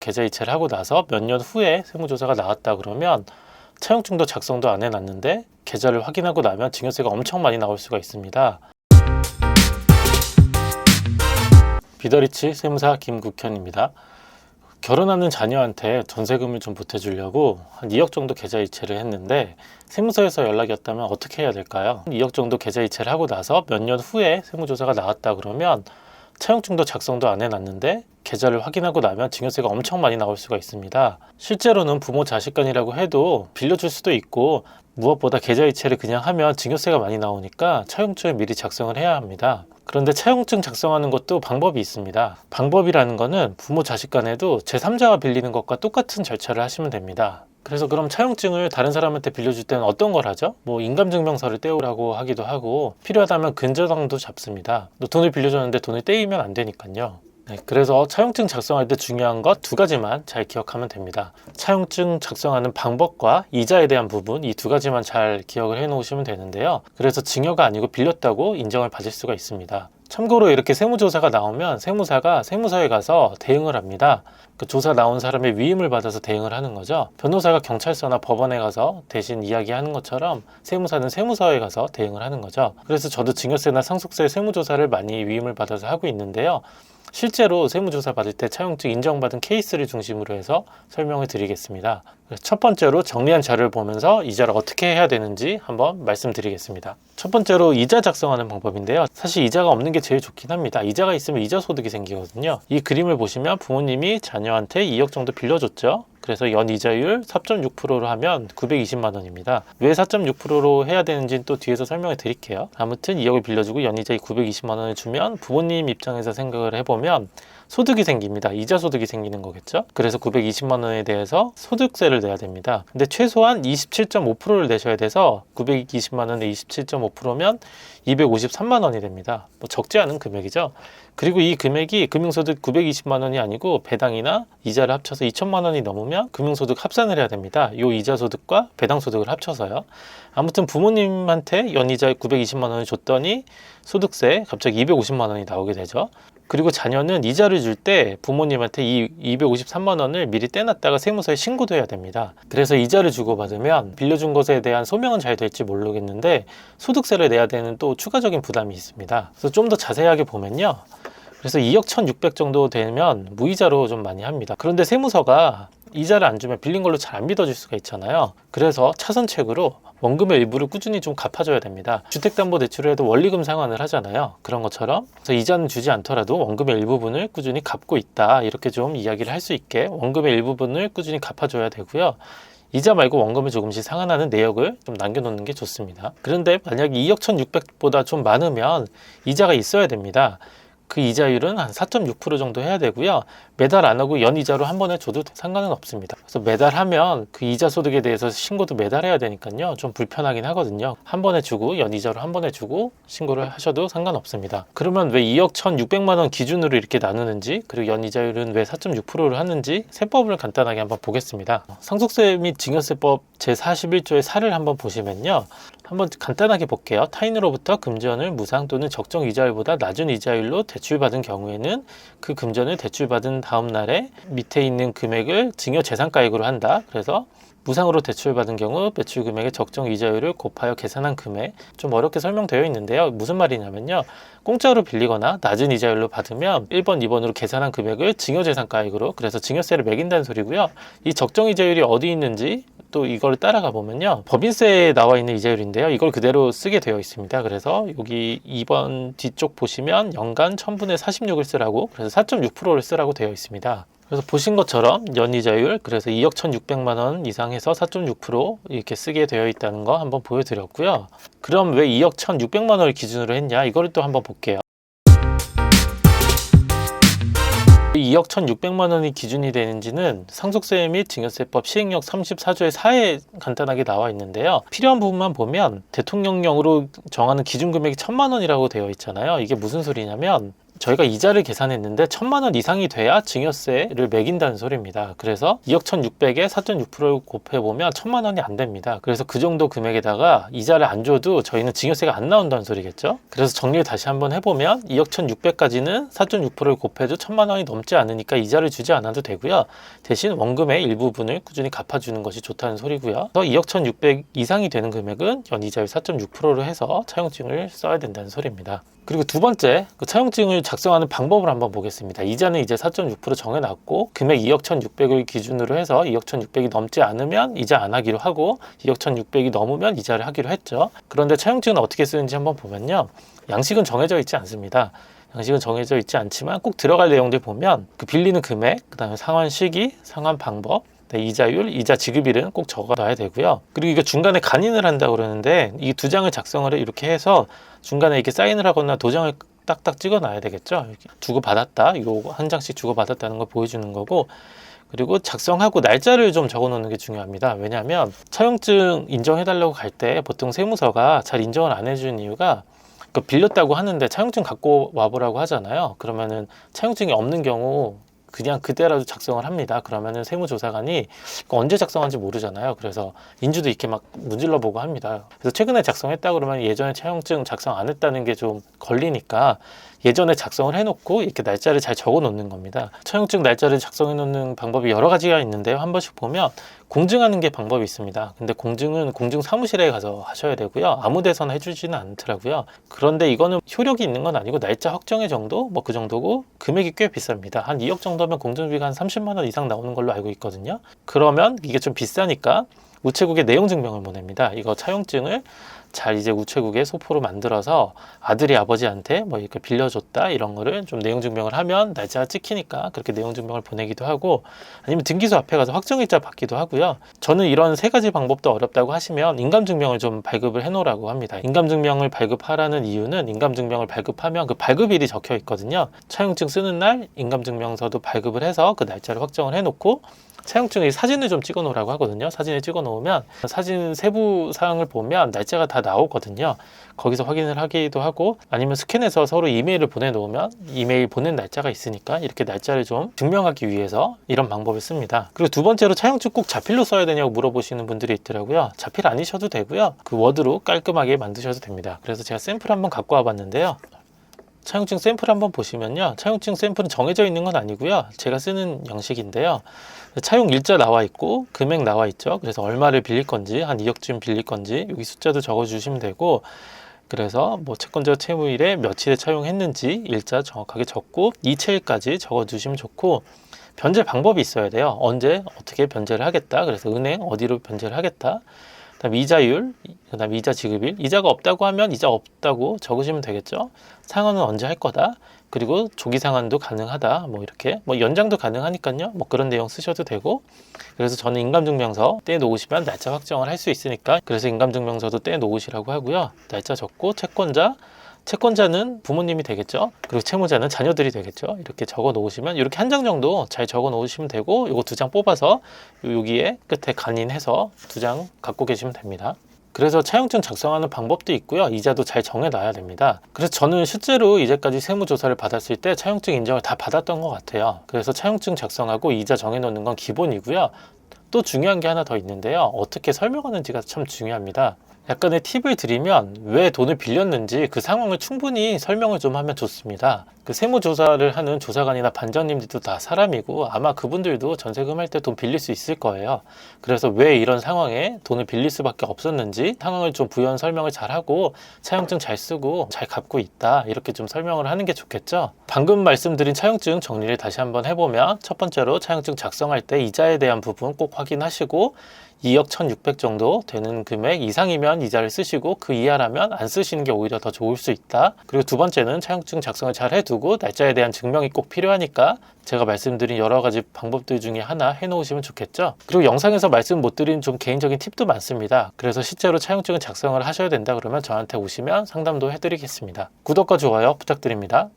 계좌 이체를 하고 나서 몇 년 후에 세무조사가 나왔다 그러면 차용증도 작성도 안 해놨는데 계좌를 확인하고 나면 증여세가 엄청 많이 나올 수가 있습니다. 비더리치 세무사 김국현입니다. 결혼하는 자녀한테 전세금을 좀 보태주려고 한 2억 정도 계좌 이체를 했는데 세무서에서 연락이 왔다면 어떻게 해야 될까요? 2억 정도 계좌 이체를 하고 나서 몇 년 후에 세무조사가 나왔다 그러면 차용증도 작성도 안 해놨는데 계좌를 확인하고 나면 증여세가 엄청 많이 나올 수가 있습니다. 실제로는 부모 자식 간이라고 해도 빌려줄 수도 있고 무엇보다 계좌이체를 그냥 하면 증여세가 많이 나오니까 차용증을 미리 작성을 해야 합니다. 그런데 차용증 작성하는 것도 방법이 있습니다. 방법이라는 거는 부모 자식 간에도 제3자가 빌리는 것과 똑같은 절차를 하시면 됩니다. 그래서 그럼 차용증을 다른 사람한테 빌려줄 때는 어떤 걸 하죠? 뭐 인감증명서를 떼오라고 하기도 하고 필요하다면 근저당도 잡습니다. 또 돈을 빌려줬는데 돈을 떼이면 안 되니까요. 네, 그래서 차용증 작성할 때 중요한 것 두 가지만 잘 기억하면 됩니다. 차용증 작성하는 방법과 이자에 대한 부분 이 두 가지만 잘 기억을 해 놓으시면 되는데요. 그래서 증여가 아니고 빌렸다고 인정을 받을 수가 있습니다. 참고로 이렇게 세무조사가 나오면 세무사가 세무서에 가서 대응을 합니다. 그 조사 나온 사람의 위임을 받아서 대응을 하는 거죠. 변호사가 경찰서나 법원에 가서 대신 이야기하는 것처럼 세무사는 세무서에 가서 대응을 하는 거죠. 그래서 저도 증여세나 상속세 세무조사를 많이 위임을 받아서 하고 있는데요. 실제로 세무조사 받을 때 차용증 인정받은 케이스를 중심으로 해서 설명을 드리겠습니다. 첫 번째로 정리한 자료를 보면서 이자를 어떻게 해야 되는지 한번 말씀드리겠습니다. 첫 번째로 이자 작성하는 방법인데요. 사실 이자가 없는 게 제일 좋긴 합니다. 이자가 있으면 이자 소득이 생기거든요. 이 그림을 보시면 부모님이 자녀한테 2억 정도 빌려줬죠. 그래서 연 이자율 4.6%로 하면 920만 원입니다. 왜 4.6%로 해야 되는지는 또 뒤에서 설명해 드릴게요. 아무튼 2억을 빌려주고 연 이자율 920만 원을 주면 부모님 입장에서 생각을 해보면 소득이 생깁니다. 이자 소득이 생기는 거겠죠. 그래서 920만 원에 대해서 소득세를 내야 됩니다. 근데 최소한 27.5%를 내셔야 돼서 920만 원에 27.5%면 253만 원이 됩니다. 뭐 적지 않은 금액이죠. 그리고 이 금액이 금융소득 920만 원이 아니고 배당이나 이자를 합쳐서 2천만 원이 넘으면 금융소득 합산을 해야 됩니다. 이 이자 소득과 배당 소득을 합쳐서요. 아무튼 부모님한테 연이자 920만 원을 줬더니 소득세 갑자기 250만 원이 나오게 되죠. 그리고 자녀는 이자를 줄 때 부모님한테 이 253만 원을 미리 떼놨다가 세무서에 신고도 해야 됩니다. 그래서 이자를 주고받으면 빌려준 것에 대한 소명은 잘 될지 모르겠는데 소득세를 내야 되는 또 추가적인 부담이 있습니다. 그래서 좀 더 자세하게 보면요. 그래서 2억 1,600 정도 되면 무이자로 좀 많이 합니다. 그런데 세무서가 이자를 안 주면 빌린 걸로 잘 안 믿어질 수가 있잖아요. 그래서 차선책으로 원금의 일부를 꾸준히 좀 갚아줘야 됩니다. 주택담보대출을 해도 원리금 상환을 하잖아요. 그런 것처럼 그래서 이자는 주지 않더라도 원금의 일부분을 꾸준히 갚고 있다 이렇게 좀 이야기를 할 수 있게 원금의 일부분을 꾸준히 갚아줘야 되고요. 이자 말고 원금을 조금씩 상환하는 내역을 좀 남겨놓는 게 좋습니다. 그런데 만약 2억 1,600보다 좀 많으면 이자가 있어야 됩니다. 그 이자율은 한 4.6% 정도 해야 되고요. 매달 안 하고 연 이자로 한 번에 줘도 상관은 없습니다. 그래서 매달 하면 그 이자 소득에 대해서 신고도 매달 해야 되니까요. 좀 불편하긴 하거든요. 한 번에 주고 연 이자로 한 번에 주고 신고를 하셔도 상관없습니다. 그러면 왜 2억 1,600만 원 기준으로 이렇게 나누는지 그리고 연 이자율은 왜 4.6%를 하는지 세법을 간단하게 한번 보겠습니다. 상속세 및 증여세법 제41조의 사를 한번 보시면요. 한번 간단하게 볼게요. 타인으로부터 금전을 무상 또는 적정 이자율보다 낮은 이자율로 대출받은 경우에는 그 금전을 대출받은 다음 날에 밑에 있는 금액을 증여 재산가액으로 한다. 그래서 무상으로 대출받은 경우 매출 금액의 적정 이자율을 곱하여 계산한 금액 좀 어렵게 설명되어 있는데요. 무슨 말이냐면요. 공짜로 빌리거나 낮은 이자율로 받으면 1번, 2번으로 계산한 금액을 증여재산가액으로 그래서 증여세를 매긴다는 소리고요. 이 적정 이자율이 어디 있는지 또 이걸 따라가 보면요. 법인세에 나와 있는 이자율인데요. 이걸 그대로 쓰게 되어 있습니다. 그래서 여기 2번 뒤쪽 보시면 연간 1000분의 46을 쓰라고 그래서 4.6%를 쓰라고 되어 있습니다. 그래서 보신 것처럼 연이자율 그래서 2억 1,600만 원 이상 해서 4.6% 이렇게 쓰게 되어 있다는 거 한번 보여드렸고요. 그럼 왜 2억 1,600만 원을 기준으로 했냐 이거를 또 한번 볼게요. 2억 1,600만 원이 기준이 되는지는 상속세 및 증여세법 시행령 34조의 4에 간단하게 나와 있는데요. 필요한 부분만 보면 대통령령으로 정하는 기준 금액이 1,000만 원이라고 되어 있잖아요. 이게 무슨 소리냐면 저희가 이자를 계산했는데 천만 원 이상이 돼야 증여세를 매긴다는 소리입니다. 그래서 2억 1,600에 4.6%를 곱해보면 천만 원이 안 됩니다. 그래서 그 정도 금액에다가 이자를 안 줘도 저희는 증여세가 안 나온다는 소리겠죠. 그래서 정리를 다시 한번 해보면 2억 1,600까지는 4.6%를 곱해도 천만 원이 넘지 않으니까 이자를 주지 않아도 되고요. 대신 원금의 일부분을 꾸준히 갚아주는 것이 좋다는 소리고요. 그래서 2억 1,600 이상이 되는 금액은 연이자율 4.6%로 해서 차용증을 써야 된다는 소리입니다. 그리고 두 번째, 그 차용증을 작성하는 방법을 한번 보겠습니다. 이자는 이제 4.6% 정해놨고 금액 2억 1,600을 기준으로 해서 2억 1,600이 넘지 않으면 이자 안 하기로 하고 2억 1,600이 넘으면 이자를 하기로 했죠. 그런데 차용증은 어떻게 쓰는지 한번 보면요. 양식은 정해져 있지 않습니다. 양식은 정해져 있지 않지만 꼭 들어갈 내용들 보면 그 빌리는 금액, 그 다음에 상환 시기, 상환 방법, 네, 이자율, 이자 지급일은 꼭 적어놔야 되고요. 그리고 이거 중간에 간인을 한다고 그러는데 이 두 장을 작성을 이렇게 해서 중간에 이렇게 사인을 하거나 도장을 딱딱 찍어놔야 되겠죠. 주고 받았다, 이거 한 장씩 주고 받았다는 걸 보여주는 거고. 그리고 작성하고 날짜를 좀 적어 놓는 게 중요합니다. 왜냐하면 차용증 인정해달라고 갈 때 보통 세무서가 잘 인정을 안 해주는 이유가 그 빌렸다고 하는데 차용증 갖고 와보라고 하잖아요. 그러면은 차용증이 없는 경우 그냥 그때라도 작성을 합니다. 그러면은 세무조사관이 그 언제 작성한지 모르잖아요. 그래서 인주도 이렇게 막 문질러 보고 합니다. 그래서 최근에 작성했다 그러면 예전에 차용증 작성 안 했다는 게 좀 걸리니까 예전에 작성을 해놓고 이렇게 날짜를 잘 적어 놓는 겁니다. 차용증 날짜를 작성해 놓는 방법이 여러 가지가 있는데요. 한 번씩 보면 공증하는 게 방법이 있습니다. 근데 공증은 공증 사무실에 가서 하셔야 되고요. 아무 데서나 해주지는 않더라고요. 그런데 이거는 효력이 있는 건 아니고 날짜 확정의 정도? 뭐 그 정도고 금액이 꽤 비쌉니다. 한 2억 정도면 공증비가 한 30만 원 이상 나오는 걸로 알고 있거든요. 그러면 이게 좀 비싸니까 우체국에 내용 증명을 보냅니다. 이거 차용증을 잘 이제 우체국에 소포로 만들어서 아들이 아버지한테 뭐 이렇게 빌려줬다 이런 거를 좀 내용 증명을 하면 날짜가 찍히니까 그렇게 내용 증명을 보내기도 하고 아니면 등기소 앞에 가서 확정일자 받기도 하고요. 저는 이런 세 가지 방법도 어렵다고 하시면 인감 증명을 좀 발급을 해놓으라고 합니다. 인감 증명을 발급하라는 이유는 인감 증명을 발급하면 그 발급일이 적혀 있거든요. 차용증 쓰는 날 인감 증명서도 발급을 해서 그 날짜를 확정을 해놓고 차용증의 사진을 좀 찍어 놓으라고 하거든요. 사진을 찍어 놓으면 사진 세부 사항을 보면 날짜가 다 나오거든요. 거기서 확인을 하기도 하고 아니면 스캔해서 서로 이메일을 보내 놓으면 이메일 보낸 날짜가 있으니까 이렇게 날짜를 좀 증명하기 위해서 이런 방법을 씁니다. 그리고 두 번째로 차용증 꼭 자필로 써야 되냐고 물어보시는 분들이 있더라고요. 자필 아니셔도 되고요. 그 워드로 깔끔하게 만드셔도 됩니다. 그래서 제가 샘플 한번 갖고 와 봤는데요. 차용증 샘플 한번 보시면요. 차용증 샘플은 정해져 있는 건 아니고요. 제가 쓰는 형식인데요. 차용 일자 나와 있고 금액 나와 있죠. 그래서 얼마를 빌릴 건지 한 2억쯤 빌릴 건지 여기 숫자도 적어 주시면 되고 그래서 뭐 채권자 채무일에 며칠에 차용했는지 일자 정확하게 적고 이체일까지 적어 주시면 좋고 변제 방법이 있어야 돼요. 언제 어떻게 변제를 하겠다. 그래서 은행 어디로 변제를 하겠다. 그다음 이자율, 그다음 이자 지급일. 이자가 없다고 하면 이자 없다고 적으시면 되겠죠. 상환은 언제 할 거다. 그리고 조기 상환도 가능하다. 뭐 이렇게 뭐 연장도 가능하니까요. 뭐 그런 내용 쓰셔도 되고. 그래서 저는 인감증명서 떼 놓으시면 날짜 확정을 할 수 있으니까 그래서 인감증명서도 떼 놓으시라고 하고요. 날짜 적고 채권자 채권자는 부모님이 되겠죠. 그리고 채무자는 자녀들이 되겠죠. 이렇게 적어 놓으시면 이렇게 한 장 정도 잘 적어 놓으시면 되고 이거 두 장 뽑아서 여기에 끝에 간인해서 두 장 갖고 계시면 됩니다. 그래서 차용증 작성하는 방법도 있고요. 이자도 잘 정해놔야 됩니다. 그래서 저는 실제로 이제까지 세무조사를 받았을 때 차용증 인정을 다 받았던 것 같아요. 그래서 차용증 작성하고 이자 정해놓는 건 기본이고요. 또 중요한 게 하나 더 있는데요. 어떻게 설명하는지가 참 중요합니다. 약간의 팁을 드리면 왜 돈을 빌렸는지 그 상황을 충분히 설명을 좀 하면 좋습니다. 그 세무조사를 하는 조사관이나 반장님들도 다 사람이고 아마 그분들도 전세금 할 때 돈 빌릴 수 있을 거예요. 그래서 왜 이런 상황에 돈을 빌릴 수밖에 없었는지 상황을 좀 부연 설명을 잘 하고 차용증 잘 쓰고 잘 갚고 있다 이렇게 좀 설명을 하는 게 좋겠죠. 방금 말씀드린 차용증 정리를 다시 한번 해보면 첫 번째로 차용증 작성할 때 이자에 대한 부분 꼭 확인하시고 2억 1,600 정도 되는 금액 이상이면 이자를 쓰시고 그 이하라면 안 쓰시는 게 오히려 더 좋을 수 있다. 그리고 두 번째는 차용증 작성을 잘 해두고 날짜에 대한 증명이 꼭 필요하니까 제가 말씀드린 여러 가지 방법들 중에 하나 해놓으시면 좋겠죠. 그리고 영상에서 말씀 못 드린 좀 개인적인 팁도 많습니다. 그래서 실제로 차용증을 작성을 하셔야 된다 그러면 저한테 오시면 상담도 해드리겠습니다. 구독과 좋아요 부탁드립니다.